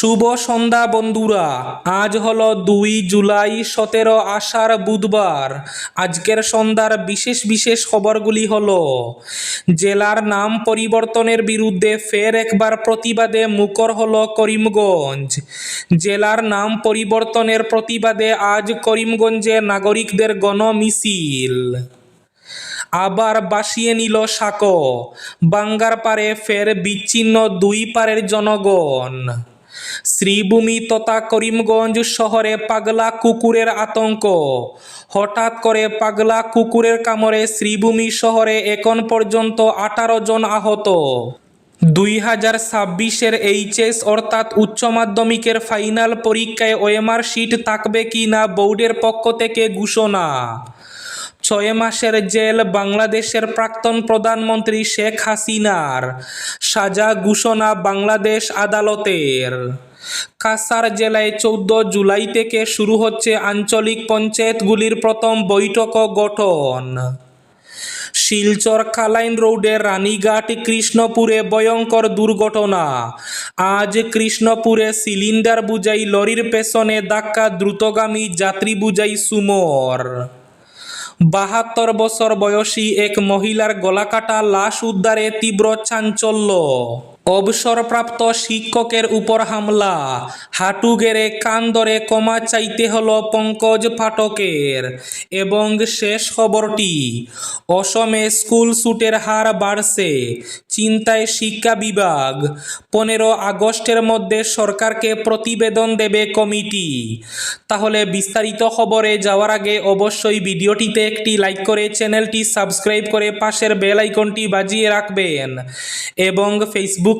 শুভ সন্ধ্যা বন্ধুরা। আজ হলো দুই জুলাই সতেরো আষাঢ় বুধবার। আজকের সন্ধ্যার বিশেষ বিশেষ খবরগুলি হল, জেলার নাম পরিবর্তনের বিরুদ্ধে ফের একবার প্রতিবাদে মুখর হল করিমগঞ্জ। জেলার নাম পরিবর্তনের প্রতিবাদে আজ করিমগঞ্জে নাগরিকদের গণমিছিল। আবার বাসিয়ে নিল সাঁকো। বাঙ্গার পারে ফের বিচ্ছিন্ন দুই পারের জনগণ। শ্রীভূমি তথা করিমগঞ্জ শহরে পাগলা কুকুরের আতঙ্ক। হঠাৎ করে পাগলা কুকুরের কামড়ে শ্রীভূমি শহরে এখন পর্যন্ত আঠারো জন আহত। দুই হাজার ছাব্বিশের এইচএস অর্থাৎ উচ্চ মাধ্যমিকের ফাইনাল পরীক্ষায় ওএমআর শিট থাকবে কি না বোর্ডের পক্ষ থেকে ঘোষণা। ছয় মাসের জেল বাংলাদেশের প্রাক্তন প্রধানমন্ত্রী শেখ হাসিনার। সাজা ঘোষণা বাংলাদেশ আদালতের। কাসার জেলায় চৌদ্দ জুলাই থেকে শুরু হচ্ছে আঞ্চলিক পঞ্চায়েতগুলির প্রথম বৈঠক গঠন। শিলচর কালাইন রোডে রানীঘাট কৃষ্ণপুরে ভয়ঙ্কর দুর্ঘটনা। আজ কৃষ্ণপুরে সিলিন্ডার বুঝাই লরির পেছনে ধাক্কা, দ্রুতগামী যাত্রী বুঝাই সুমোর। বাহাত্তর বছর বয়সী এক মহিলার গলাকাটা লাশ উদ্ধারে তীব্র চাঞ্চল্য। অবসরপ্রাপ্ত শিক্ষকের উপর হামলা। হাঁটু গেড়ে কান ধরে ক্ষমা চাইতে হলো পঙ্কজ পাঠকের এবং শেষ খবরটি, অসমে স্কুল ছুটের হার বাড়ছে, চিন্তায় শিক্ষা বিভাগ। পনেরো আগস্টের মধ্যে সরকারকে প্রতিবেদন দেবে কমিটি। তাহলে বিস্তারিত খবরে যাওয়ার আগে অবশ্যই ভিডিওটিতে একটি লাইক করে চ্যানেলটি সাবস্ক্রাইব করে পাশের বেল আইকনটি বাজিয়ে রাখবেন। এবং ফেসবুক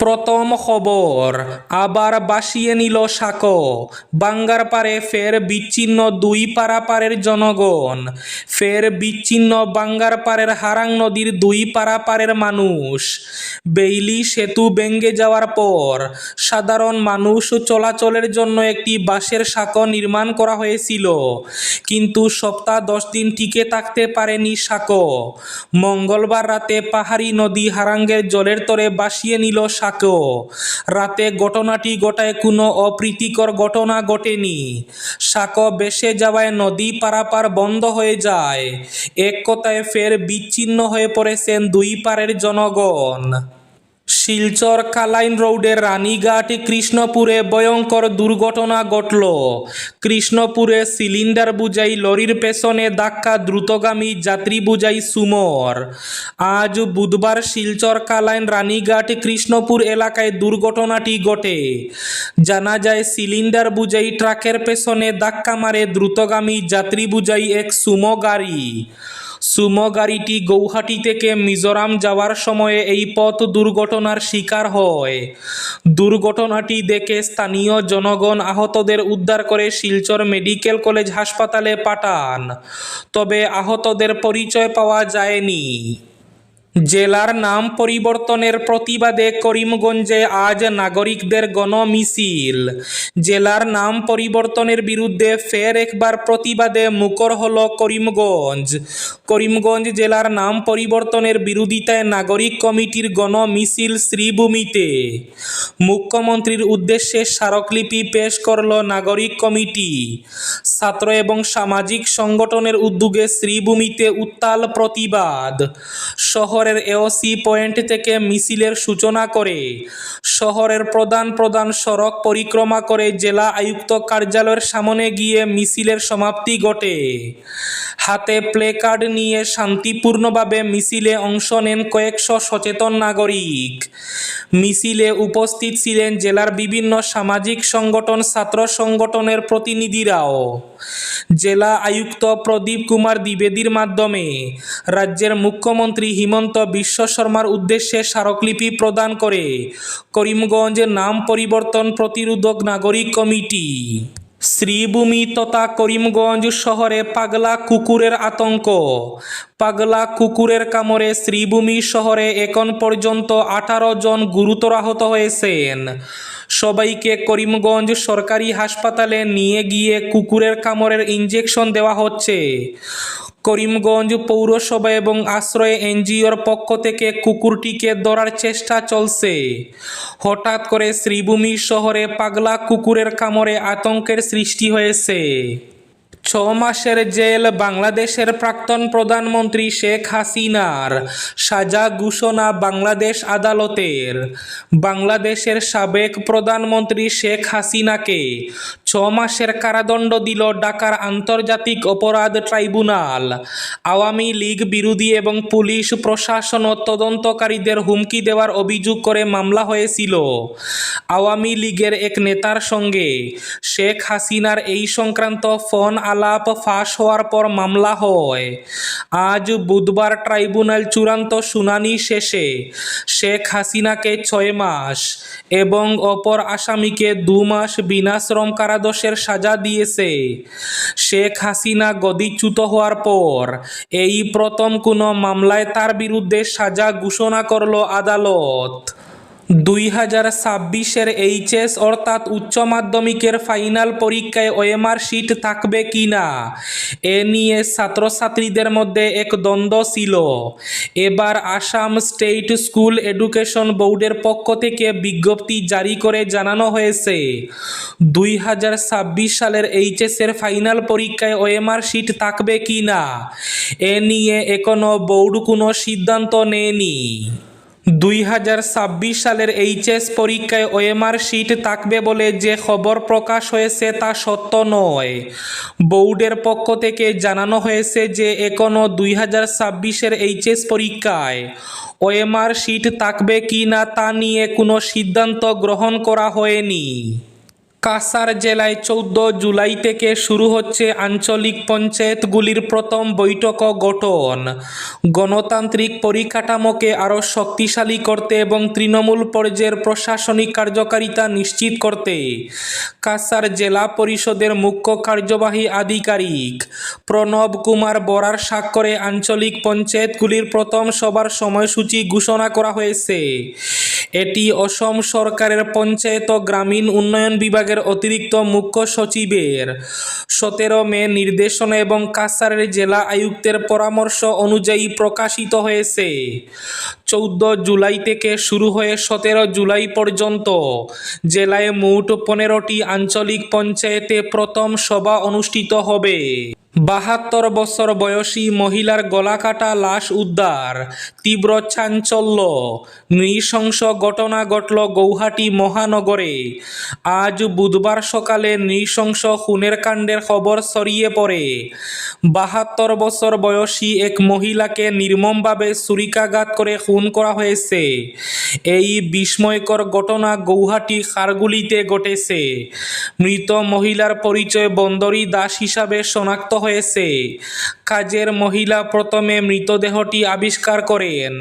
প্রথম খবর, আবার বাসিয়ে নিল সাঁকো। বাঙ্গার পারে ফের বিচ্ছিন্ন দুই পারাপারের জনগণ। ফের বিচ্ছিন্ন বাঙ্গার পারের হারাং নদীর দুই পারাপারের মানুষ। বেইলি সেতু ভেঙ্গে যাওয়ার পর সাধারণ মানুষ চলাচলের জন্য একটি বাঁশের সাঁকো নির্মাণ করা হয়েছিল। কিন্তু সপ্তাহ দশ দিন টিকে থাকতে পারেনি সাঁকো। মঙ্গলবার রাতে পাহাড়ি নদী হারাঙ্গের জলের তরে বাসিয়ে নিল সাঁকো। রাতে ঘটনাটি গোটায় কোনো অপ্রীতিকর ঘটনা ঘটেনি। সাঁকো বেসে যাওয়ায় নদী পারাপার বন্ধ হয়ে যায়। এক কথায় ফের বিচ্ছিন্ন হয়ে পড়েছেন দুই পারের জনগণ। শিলচর কালাইন রোডের রানীঘাট কৃষ্ণপুরে ভয়ঙ্কর দুর্ঘটনা ঘটল। কৃষ্ণপুরে সিলিন্ডার বুঝাই লরির পেছনে ধাক্কা, দ্রুতগামী যাত্রী বুঝাই সুমর। আজ বুধবার শিলচর কালাইন রানীঘাট কৃষ্ণপুর এলাকায় দুর্ঘটনাটি ঘটে। জানা যায়, সিলিন্ডার বুঝাই ট্রাকের পেছনে ধাক্কা মারে দ্রুতগামী যাত্রী বুঝাই এক সুমো গাড়ি। সুমো গাড়িটি গৌহাটি থেকে মিজোরাম যাওয়ার সময়ে এই পথ দুর্ঘটনার শিকার হয়। দুর্ঘটনাটি দেখে স্থানীয় জনগণ আহতদের উদ্ধার করে শিলচর মেডিকেল কলেজ হাসপাতালে পাঠান। তবে আহতদের পরিচয় পাওয়া যায়নি। জেলার নাম পরিবর্তনের প্রতিবাদে করিমগঞ্জে আজ নাগরিকদের গণমিছিল। জেলার নাম পরিবর্তনের বিরুদ্ধে ফের একবার প্রতিবাদে মুখর হল করিমগঞ্জ। করিমগঞ্জ জেলার নাম পরিবর্তনের বিরোধিতায় নাগরিক কমিটির গণমিছিল শ্রীভূমিতে। মুখ্যমন্ত্রীর উদ্দেশ্যে স্মারকলিপি পেশ করল নাগরিক কমিটি। ছাত্র এবং সামাজিক সংগঠনের উদ্যোগে শ্রীভূমিতে উত্তাল প্রতিবাদ। শহরের এওসি পয়েন্ট থেকে মিছিলের সূচনা করে। শহরের প্রধান প্রধান সড়ক পরিক্রমা করে জেলা আয়ুক্ত কার্যালয়ের সামনে গিয়ে মিছিলের সমাপ্তি ঘটে। হাতে প্লে কার্ড নিয়ে শান্তিপূর্ণভাবে মিছিলে অংশ নেন কয়েকশো সচেতন নাগরিক। মিছিলে উপস্থিত ছিলেন জেলার বিভিন্ন সামাজিক সংগঠন, ছাত্র সংগঠনের প্রতিনিধিরাও। জেলা আয়ুক্ত প্রদীপ কুমার দ্বিবেদীর মাধ্যমে রাজ্যের মুখ্যমন্ত্রী হিমন্ত বিশ্ব শর্মার উদ্দেশ্যে স্মারকলিপি প্রদান করে করিমগঞ্জ নাম পরিবর্তন প্রতিরোধক নাগরিক কমিটি। শ্রীভূমি তথা করিমগঞ্জ শহরে পাগলা কুকুরের আতঙ্ক। পাগলা কুকুরের কামড়ে শ্রীভূমি শহরে এখন পর্যন্ত আঠারো জন গুরুতর আহত হয়েছেন। সবাইকে করিমগঞ্জ সরকারি হাসপাতালে নিয়ে গিয়ে কুকুরের কামড়ের ইঞ্জেকশন দেওয়া হচ্ছে। করিমগঞ্জ পৌরসভা এবং আশ্রয় এনজিওর পক্ষ থেকে কুকুরটিকে ধরার চেষ্টা চলছে। হঠাৎ করে শ্রীভূমি শহরে পাগলা কুকুরের কামড়ে আতঙ্কের সৃষ্টি হয়েছে। ছ মাসের জেল বাংলাদেশের প্রাক্তন প্রধানমন্ত্রী শেখ হাসিনার সাজা ঘোষণা বাংলাদেশ আদালতের। বাংলাদেশের সাবেক প্রধানমন্ত্রী শেখ হাসিনাকে ছ মাসের কারাদণ্ড দিল ঢাকার আন্তর্জাতিক অপরাধ ট্রাইব্যুনাল। আওয়ামী লীগ বিরোধী এবং পুলিশ প্রশাসন ও তদন্তকারীদের হুমকি দেওয়ার অভিযোগ করে মামলা হয়েছিল। আওয়ামী লীগের এক নেতার সঙ্গে শেখ হাসিনার এই সংক্রান্ত ফোন আলাপ ফাঁস হওয়ার পর মামলা হয়। আজ বুধবার ট্রাইব্যুনাল চূড়ান্ত শুনানি শেষে শেখ হাসিনাকে ছয় মাস এবং অপর আসামিকে দু মাস বিনাশ্রম কারাদশের সাজা দিয়েছে। শেখ হাসিনা গদিচ্যুত হওয়ার পর এই প্রথম কোনো মামলায় তার বিরুদ্ধে সাজা ঘোষণা করল আদালত। দুই হাজার ছাব্বিশের এইচএস অর্থাৎ উচ্চ মাধ্যমিকের ফাইনাল পরীক্ষায় ওএমআর শিট থাকবে কি না? এ নিয়ে ছাত্রছাত্রীদের মধ্যে এক দ্বন্দ্ব ছিল। এবার আসাম স্টেট স্কুল এডুকেশন বোর্ডের পক্ষ থেকে বিজ্ঞপ্তি জারি করে জানানো হয়েছে, দুই হাজার ছাব্বিশ সালের এইচএসের ফাইনাল পরীক্ষায় ওএমআর শিট থাকবে কি না? এ নিয়ে এখনও বোর্ড কোনো সিদ্ধান্ত নেয়নি। দুই হাজার ছাব্বিশ সালের এইচএস পরীক্ষায় ওএমআর শিট থাকবে বলে যে খবর প্রকাশ হয়েছে তা সত্য নয়। বোর্ডের পক্ষ থেকে জানানো হয়েছে যে এখনও দুই হাজার ছাব্বিশের এইচএস পরীক্ষায় ওএমআর শিট থাকবে কি না তা নিয়ে কোনো সিদ্ধান্ত গ্রহণ করা হয়নি। কাসার জেলায় চৌদ্দ জুলাই থেকে শুরু হচ্ছে আঞ্চলিক পঞ্চায়েতগুলির প্রথম বৈঠক গঠন। গণতান্ত্রিক পরিকাঠামোকে আরও শক্তিশালী করতে এবং তৃণমূল পর্যায়ের প্রশাসনিক কার্যকারিতা নিশ্চিত করতে। কাসার জেলা পরিষদের মুখ্য কার্যবাহী আধিকারিক প্রণব কুমার বরার স্বাক্ষরে আঞ্চলিক পঞ্চায়েতগুলির প্রথম সভার সময়সূচি ঘোষণা করা হয়েছে। এটি অসম সরকারের পঞ্চায়েত গ্রামীণ উন্নয়ন বিভাগের অতিরিক্ত মুখ্য সচিবের। সতেরো মে নির্দেশনা এবং কাছাড়ের জেলা আয়ুক্তের পরামর্শ অনুযায়ী প্রকাশিত হয়েছে। চৌদ্দ জুলাই থেকে শুরু হয়ে সতেরো জুলাই পর্যন্ত জেলায় মোট পনেরোটি আঞ্চলিক পঞ্চায়েতে প্রথম সভা অনুষ্ঠিত হবে। বাহাত্তর বছর বয়সী মহিলার গলাকাটা লাশ উদ্ধার, তীব্র চাঞ্চল্য। নৃশংস ঘটনা ঘটল গৌহাটি মহানগরে। আজ বুধবার সকালে নৃশংস খুনের কাণ্ডের খবর ছড়িয়ে পড়ে। বাহাত্তর বছর বয়সী এক মহিলাকে নির্মমভাবে ছুরিকাঘাত করে খুন করা হয়েছে। এই বিস্ময়কর ঘটনা গৌহাটি খারগুলিতে ঘটেছে। মৃত মহিলার পরিচয় বন্দরী দাস হিসাবে শনাক্ত হয়েছে। কাজের মহিলা প্রথমে মৃতদেহটি আবিষ্কার করেন।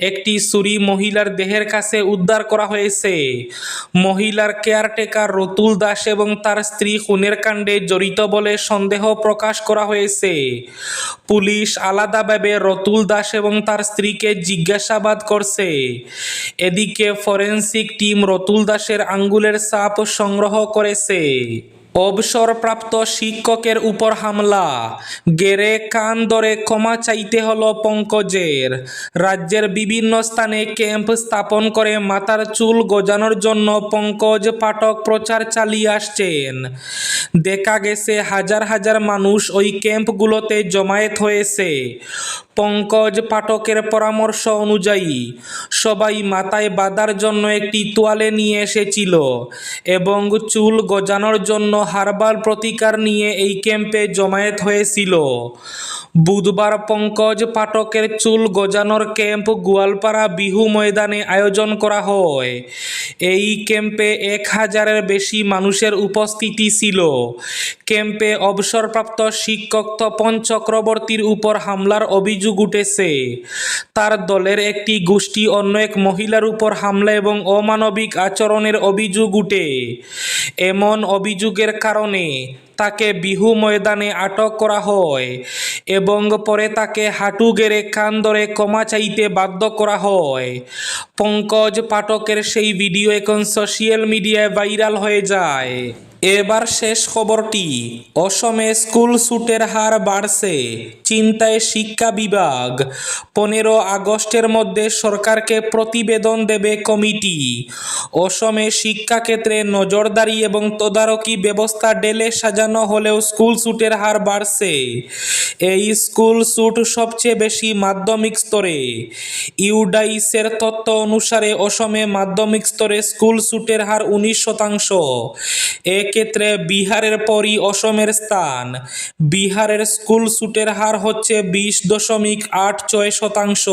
একটি ছুরি মহিলার দেহের কাছে উদ্ধার করা হয়েছে। মহিলার কেয়ারটেকার রতুল দাস এবং তার স্ত্রী খুনের কাণ্ডে জড়িত বলে সন্দেহ প্রকাশ করা হয়েছে। পুলিশ আলাদাভাবে রতুল দাস এবং তার স্ত্রীকে জিজ্ঞাসাবাদ করছে। এদিকে ফরেন্সিক টিম রতুল দাসের আঙ্গুলের সাপ সংগ্রহ করেছে। অবসরপ্রাপ্ত শিক্ষকের উপর হামলা। গেরে কান ধরে ক্ষমা চাইতে হলো পঙ্কজের। রাজ্যের বিভিন্ন স্থানে ক্যাম্প স্থাপন করে মাথার চুল গজানোর জন্য পঙ্কজ পাঠক প্রচার চালিয়ে আসছেন। দেখা গেছে হাজার হাজার মানুষ ওই ক্যাম্পগুলোতে জমায়েত হয়েছে। পঙ্কজ পাঠকের পরামর্শ অনুযায়ী, সবাই মাথায় বাঁধার জন্য একটি তোয়ালে নিয়ে এসেছিল এবং চুল গজানোর জন্য হার্বাল প্রতিকার নিয়ে এই ক্যাম্পে জমায়েত হয়েছিল। বুধবার পঙ্কজ পাঠকের চুল গজানোর ক্যাম্প গোয়ালপাড়া বিহু ময়দানে আয়োজন করা হয়। এই ক্যাম্পে এক হাজারের বেশি মানুষের উপস্থিতি ছিল। ক্যাম্পে অবসরপ্রাপ্ত শিক্ষক তপন চক্রবর্তীর উপর হামলার অভিযোগ উঠেছে। তার দলের একটি গোষ্ঠী অন্য এক মহিলার উপর হামলা এবং অমানবিক আচরণের অভিযোগ উঠে। এমন অভিযোগের কারণে তাকে বিহু ময়দানে আটক করা হয় এবং পরে তাকে হাঁটু গেড়ে কান ধরে ক্ষমা চাইতে বাধ্য করা হয়। পঙ্কজ পাঠকের সেই ভিডিও এখন সোশ্যাল মিডিয়ায় ভাইরাল হয়ে যায়। এবার শেষ খবরটি, অসমে স্কুল ছুটের হার বাড়ছে, চিন্তায় শিক্ষা বিভাগ। পনেরো আগস্টের মধ্যে সরকারকে প্রতিবেদন দেবে কমিটি। অসমে শিক্ষাক্ষেত্রে নজরদারি এবং তদারকি ব্যবস্থা ডেলে সাজানো হলেও স্কুল ছুটের হার বাড়ছে। এই স্কুল ছুট সবচেয়ে বেশি মাধ্যমিক স্তরে। ইউডাইসের তথ্য অনুসারে অসমে মাধ্যমিক স্তরে স্কুল ছুটের হার উনিশ শতাংশ। এক্ষেত্রে বিহারের পরই অসমের স্থান। বিহারের স্কুল ছুটের হার হচ্ছে বিশ দশমিক আট ছয় শতাংশ।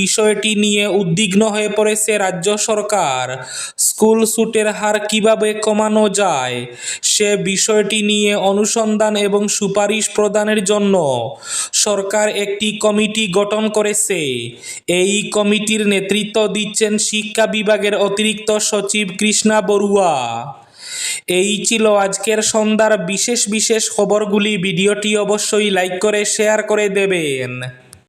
বিষয়টি নিয়ে উদ্বিগ্ন হয়ে পড়েছে রাজ্য সরকার। স্কুল ছুটের হার কীভাবে কমানো যায়, সে বিষয়টি নিয়ে অনুসন্ধান এবং সুপারিশ প্রদানের জন্য সরকার একটি কমিটি গঠন করেছে। এই কমিটির নেতৃত্ব দিচ্ছেন শিক্ষা বিভাগের অতিরিক্ত সচিব কৃষ্ণা বড়ুয়া। এই ছিল আজকের সন্ধ্যার বিশেষ বিশেষ খবরগুলি। ভিডিওটি অবশ্যই লাইক করে, শেয়ার করে দেবেন।